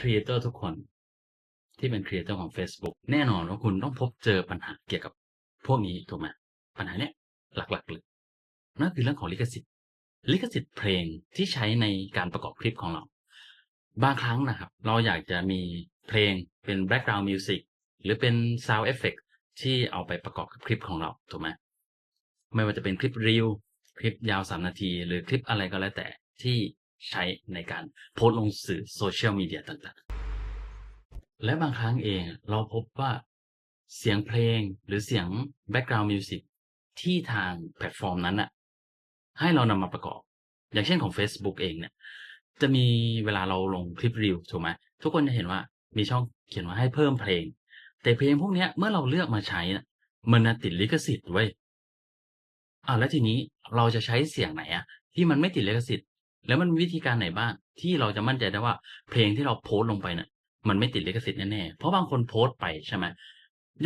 ครีเอเตอร์ทุกคนที่เป็นครีเอเตอร์ของ Facebook แน่นอนว่าคุณต้องพบเจอปัญหาเกี่ยวกับพวกนี้ถูกไหมปัญหาเนี้ยหลักๆเลยนั่นคือเรื่องของลิขสิทธิ์ ลิขสิทธิ์เพลงที่ใช้ในการประกอบคลิปของเรา บางครั้งนะครับ เราอยากจะมีเพลงเป็น background music หรือเป็น sound effect ที่เอาไปประกอบกับคลิปของเราถูกไหมไม่ว่าจะเป็นคลิปรีวคลิปยาวสามนาที หรือคลิปอะไรก็แล้วแต่ที่ ใช้ในการโพสต์ลงสื่อโซเชียลมีเดียต่างๆ และบางครั้งเองเราพบว่าเสียงเพลงหรือเสียง background music ที่ทางแพลตฟอร์มนั้นอะให้เรานำมาประกอบ อย่างเช่นของ Facebook เองเนี่ย จะมีเวลาเราลงคลิปรีวถูกไหมทุกคนจะเห็นว่ามีช่องเขียนว่าให้เพิ่มเพลง แต่เพลงพวกนี้เมื่อเราเลือกมาใช้นะมันติดลิขสิทธิ์ไว้ยอ่าแล้วทีนี้เราจะใช้เสียงไหนอะที่มันไม่ติดลิขสิทธิ์ แล้วมันมีวิธีการไหนบ้างที่เราจะมั่นใจได้ว่า เพลงที่เราโพสต์ลงไปเนี่ยมันไม่ติดลิขสิทธิ์แน่ๆ เพราะบางคนโพสต์ไปใช่ไหม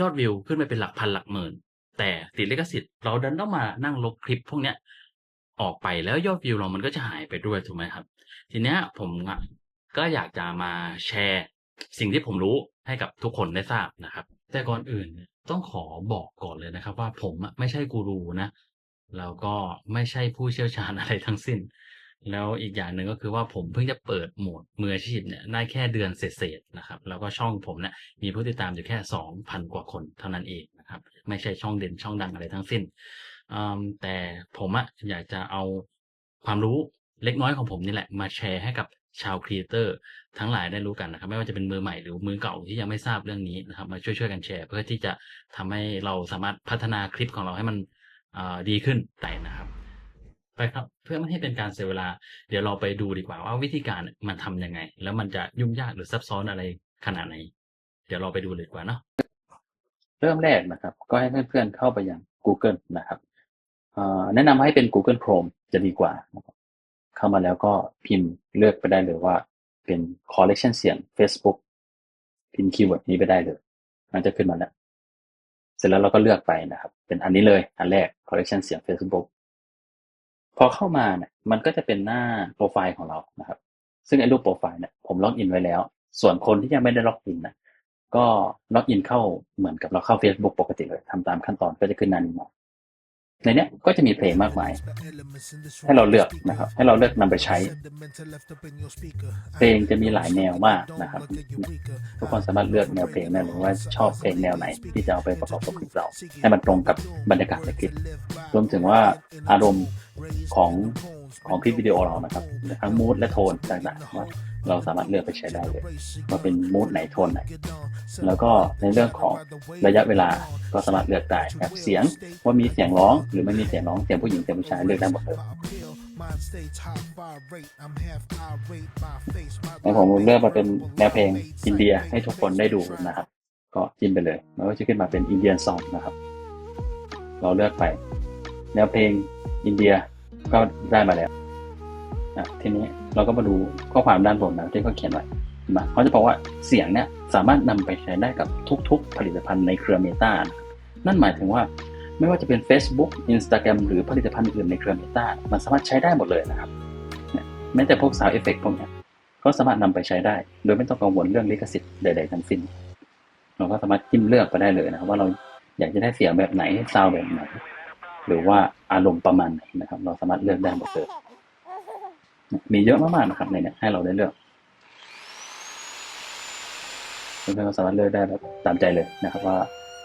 ยอดวิวขึ้นไปเป็นหลักพันหลักหมื่น แต่ติดลิขสิทธิ์เราดันต้องมานั่งลบคลิปพวกเนี้ยออกไปแล้วยอดวิวเรามันก็จะหายไปด้วยถูกไหมครับ ทีเนี้ยผมก็อยากจะมาแชร์ สิ่งที่ผมรู้ให้กับทุกคนได้ทราบนะครับ แต่ก่อนอื่นต้องขอบอกก่อนเลยนะครับ ว่าผมไม่ใช่กูรูนะแล้วก็ไม่ใช่ผู้เชี่ยวชาญอะไรทั้งสิ้น แล้วอีกอย่างหนึ่งก็คือว่าผมเพิ่งจะเปิดโหมดมืออาชีพเนี่ยได้แค่เดือนเศษๆนะครับ แล้วก็ช่องผมเนี่ยมีผู้ติดตามอยู่แค่สองพันกว่าคนเท่านั้นเองนะครับ ไม่ใช่ช่องเด่นช่องดังอะไรทั้งสิ้น แต่ผมอะอยากจะเอาความรู้เล็กน้อยของผมนี่แหละ มาแชร์ให้กับชาวครีเอเตอร์ทั้งหลายได้รู้กันนะครับ ไม่ว่าจะเป็นมือใหม่หรือมือเก่าที่ยังไม่ทราบเรื่องนี้นะครับ มาช่วยๆกันแชร์ เพื่อที่จะทำให้เราสามารถพัฒนาคลิปของเราให้มันดีขึ้นได้น ไปครับเพื่อไม่ให้เป็นการเสียเวลา เดี๋ยวเราไปดูดีกว่าว่าวิธีการมันทำยังไง แล้วมันจะยุ่งยากหรือซับซ้อนอะไรขนาดไหน เดี๋ยวเราไปดูเลยดีกว่าเนาะเริ่มแรกนะครับ ก็ให้เพื่อนๆเข้าไปยัง Google นะครับแนะนำให้เป็น Google Chrome จะดีกว่า เข้ามาแล้วก็พิมพ์เลือกไปได้เลยว่าเป็น collection เสียง Facebook พิมพ์คีย์เวิร์ดนี้ไปได้เลย มันจะขึ้นมาแล้ว เสร็จแล้วเราก็เลือกไปนะครับ เป็นอันนี้เลย อันแรก collection เสียง Facebook พอเข้ามาเนี่ยมันก็จะเป็นหน้าโปรไฟล์ของเรานะครับ ซึ่งไอ้รูปโปรไฟล์เนี่ยผมล็อกอินไว้แล้ว ส่วนคนที่ยังไม่ได้ล็อกอินนะก็ล็อกอินเข้าเหมือนกับเราเข้า Facebook ปกติเลยทำตามขั้นตอนก็จะขึ้นหน้านี้มาในเนี้ยก็จะมีเพลงมากมาย ให้เราเลือกนะครับ ให้เราเลือกนำไปใช้ เพลงจะมีหลายแนวมากนะครับ ทุกคนสามารถเลือกแนวเพลงได้เลยว่าชอบเพลงแนวไหน ที่จะเอาไปประกอบกับคลิปเรา ให้มันตรงกับบรรยากาศในคลิป รวมถึงว่าอารมณ์ของของคลิปวิดีโอเรานะครับทั้งมูดและโทนต่างๆว่าเราสามารถเลือกไปใช้ได้เลยว่าเป็นมูดไหนโทนไหน แล้วก็ในเรื่องของระยะเวลาก็สามารถเลือกได้ครับเสียงว่ามีเสียงร้องหรือไม่มีเสียงร้องเสียงผู้หญิงเสียงผู้ชายเลือกได้หมดเลยในผมเลือกมาเป็นแนวเพลงอินเดียให้ทุกคนได้ดูนะครับ ก็จิ้มไปเลยมันก็จะขึ้นมาเป็นอินเดียนซองนะครับ เราเลือกไป แนวเพลงอินเดียก็ได้มาแล้วทีนี้เราก็มาดูข้อความด้านบนนะที่เขาเขียนไว้ เห็นไหมเขาจะบอกว่าเสียงเนี่ยสามารถนำไปใช้ได้กับทุกๆ ผลิตภัณฑ์ในเครือเมตานะนั่นหมายถึงว่าไม่ว่าจะเป็น Facebook Instagram หรือผลิตภัณฑ์อื่นในเครือเมตามันสามารถใช้ได้หมดเลยนะครับแม้แต่พวก Sound Effect พวกเนี้ยก็สามารถนำไปใช้ได้ โดยไม่ต้องกังวลเรื่องลิขสิทธิ์ใด ๆ ทั้งสิ้น เราก็สามารถจิ้มเลือกไปได้เลยนะครับ ว่าเราอยากจะได้เสียงแบบไหนซาวแบบไหน หรือว่าอารมณ์ประมาณไหนนะครับ เราสามารถเลือกได้หมดเลยมีเยอะมากๆนะครับในนี้ให้เราได้เลือก เพื่อนๆก็สามารถเลือกได้แบบตามใจเลยนะครับว่า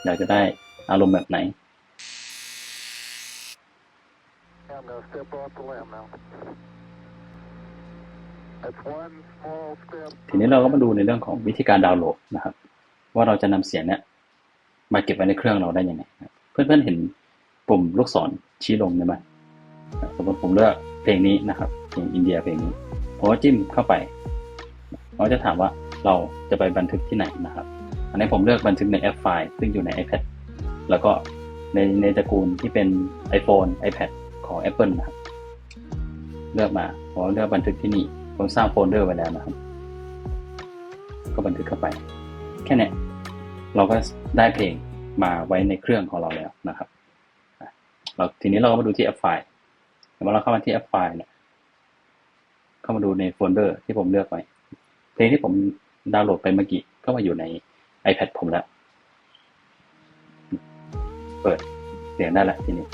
อยากจะได้อารมณ์แบบไหน ทีนี้เราก็มาดูในเรื่องของวิธีการดาวน์โหลดนะครับ ว่าเราจะนำเสียงเนี้ยมาเก็บไว้ในเครื่องเราได้ยังไงนะครับเพื่อนๆเห็นปุ่มลูกศรชี้ลงไหมสมมติผมเลือกเพลงนี้นะครับเพลงอินเดียเพลงนี้ผมก็จิ้มเข้าไปเขาจะถามว่า เราจะไปบันทึกที่ไหนนะครับ อันนี้ผมเลือกบันทึกในแอปไฟล์ซึ่งอยู่ใน iPad แล้วก็ในในตระกูลที่เป็น iPhone iPad ของ Apple นะครับ เลือกมาผมเลือกบันทึกที่นี่ ผมสร้างโฟลเดอร์ไว้แล้วนะครับ ก็บันทึกเข้าไป แค่นี้เราก็ได้เพลงมาไว้ในเครื่องของเราแล้วนะครับเราทีนี้เราก็มาดูที่แอปไฟล์เมื่อเราเข้ามาที่แอปไฟล์เนี่ยเข้ามาดูในโฟลเดอร์ที่ผมเลือกไว้ เพลงที่ผม ดาวน์โหลดไปเมื่อกี้ก็มาอยู่ใน iPad ผมแล้ว เปิดเสียงได้แล้วทีนี้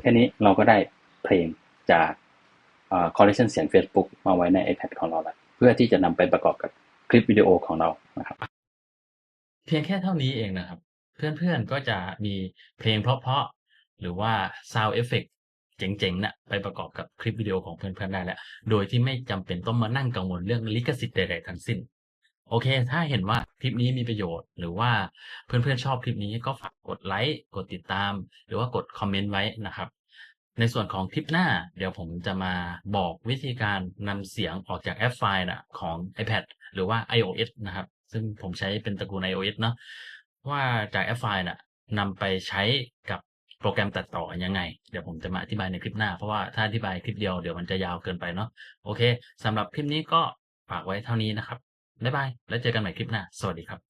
แค่นี้เราก็ได้เพลงจากคอลเลคชันเสียง Facebook มาไว้ใน iPad ของเราแล้วเพื่อที่จะนำไปประกอบกับคลิปวิดีโอของเรานะครับ เพียงแค่เท่านี้เองนะครับ เพื่อนๆก็จะมีเพลงเพราะๆหรือว่า Sound Effect เจ๋งๆนะ่ะไปประกอบกับคลิปวิดีโอของเพื่อนๆได้แล้วโดยที่ไม่จำเป็นต้องมานั่งกังวลเรื่องลิขสิทธิ์ใดๆทั้งสิ้น โอเค ถ้าเห็นว่าคลิปนี้มีประโยชน์หรือว่าเพื่อนๆชอบคลิปนี้ก็ฝากกดไลค์กดติดตาม หรือว่ากดคอมเมนต์ไว้นะครับในส่วนของคลิปหน้า เดี๋ยวผมจะมาบอกวิธีการนำเสียงออกจากแอปไฟล์นะของ iPad หรือว่า iOS นะครับ ซึ่งผมใช้เป็นตระกูล iOS เนาะว่าจากแอปไฟล์น่ะนำไปใช้กับ โปรแกรมตัดต่อยังไง เดี๋ยวผมจะมาอธิบายในคลิปหน้า เพราะว่าถ้าอธิบายคลิปเดียวเดี๋ยวมันจะยาวเกินไปเนาะโอเคสำหรับคลิปนี้ก็ฝากไว้เท่านี้นะครับบ๊ายบายแล้วเจอกันใหม่คลิปหน้า สวัสดีครับ